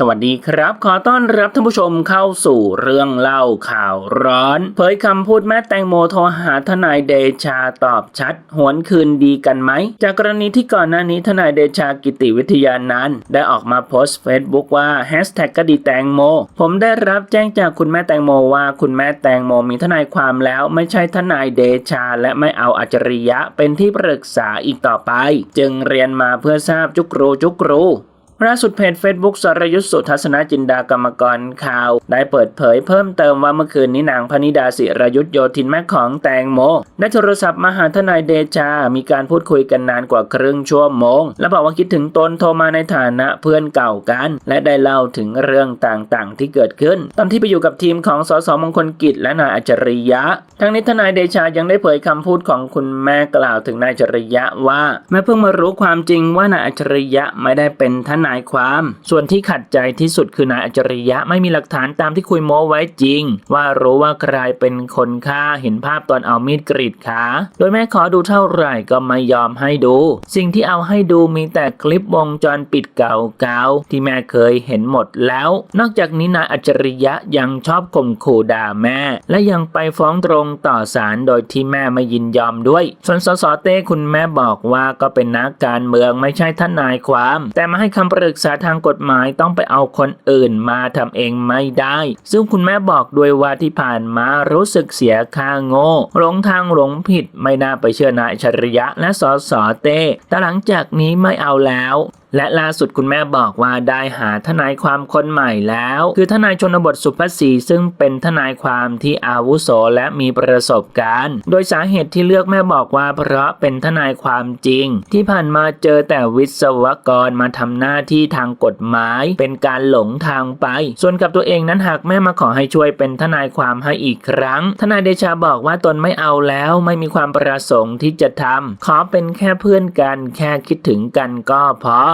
สวัสดีครับ ขอต้อนรับท่านผู้ชมเข้าสู่เรื่องเล่าข่าวร้อน เผยคำพูดแม่แตงโมโทรหาทนายเดชาตอบชัด หวนคืนดีกันไหม จากกรณีที่ก่อนหน้านี้ทนายเดชากิติวิทยานันได้ออกมาโพสต์เฟซบุ๊กว่าแฮชแท็กกดีแตงโม ผมได้รับแจ้งจากคุณแม่แตงโมว่าคุณแม่แตงโมมีทนายความแล้วไม่ใช่ทนายเดชา และไม่เอาอัจฉริยะเป็นที่ปรึกษาอีกต่อไป จึงเรียนมาเพื่อทราบจุกรูจุกรู ล่าสุดเพจ Facebook สรยุทธสุทัศนจินดากรรมกรข่าว ได้เปิดเผยเพิ่มเติมว่าเมื่อคืนนี้นางพนิดาศิรยุทธโยธินแม่ของแตงโมได้โทรศัพท์มาหาทนายเดชา มีการพูดคุยกันนานกว่าครึ่งชั่วโมง และบอกว่าคิดถึงตนโทรมาในฐานะเพื่อนเก่ากัน และได้เล่าถึงเรื่องต่างๆ ที่เกิดขึ้น ตอนที่ไปอยู่กับทีมของสสมงคลกิจและนายอัจฉริยะ ทั้งนี้ทนายเดชายังได้เผยคำพูดของคุณแม่กล่าวถึงนายอัจฉริยะว่าแม่เพิ่งมารู้ความจริงว่านายอัจฉริยะไม่ได้เป็นทนายความ ส่วนที่ขัดใจที่สุดคือนายอัจฉริยะไม่มีหลักฐานตามที่คุยโม้ไว้จริง ว่ารู้ว่าใครเป็นคนฆ่าเห็นภาพตอนเอามีดกรีดขาโดยแม่ขอดูเท่าไหร่ก็ไม่ยอมให้ดู สิ่งที่เอาให้ดูมีแต่คลิปวงจรปิดเก่าๆที่แม่เคยเห็นหมดแล้ว นอกจากนี้นายอัจฉริยะยังชอบข่มขู่ด่าแม่ และยังไปฟ้องตรงต่อศาลโดยที่แม่ไม่ยินยอมด้วย ส่วนสสเต้คุณแม่บอกว่าก็เป็นนักการเมืองไม่ใช่ท่านายความ แต่มาให้คำปรึกษาทางกฎหมายต้องไปเอาคนอื่นมาทำเองไม่ได้ ซึ่งคุณแม่บอกด้วยว่าที่ผ่านมารู้สึกเสียค่าโง่หลงทางหลงผิดไม่น่าไปเชื่อนายชริยะและสอสอเต้แต่หลังจากนี้ไม่เอาแล้วและล่าสุดคุณแม่บอกว่าได้หาทนายความคนใหม่แล้ว คือทนายชนบทสุภศรีซึ่งเป็นทนายความที่อาวุโสและมีประสบการณ์ โดยสาเหตุที่เลือกแม่บอกว่าเพราะเป็นทนายความจริง ที่ผ่านมาเจอแต่วิศวกรมาทำหน้าที่ทางกฎหมาย เป็นการหลงทางไป ส่วนกับตัวเองนั้นหากแม่มาขอให้ช่วยเป็นทนายความให้อีกครั้ง ทนายเดชาบอกว่าตนไม่เอาแล้วไม่มีความประสงค์ที่จะทำขอเป็นแค่เพื่อนกันแค่คิดถึงกันก็พอ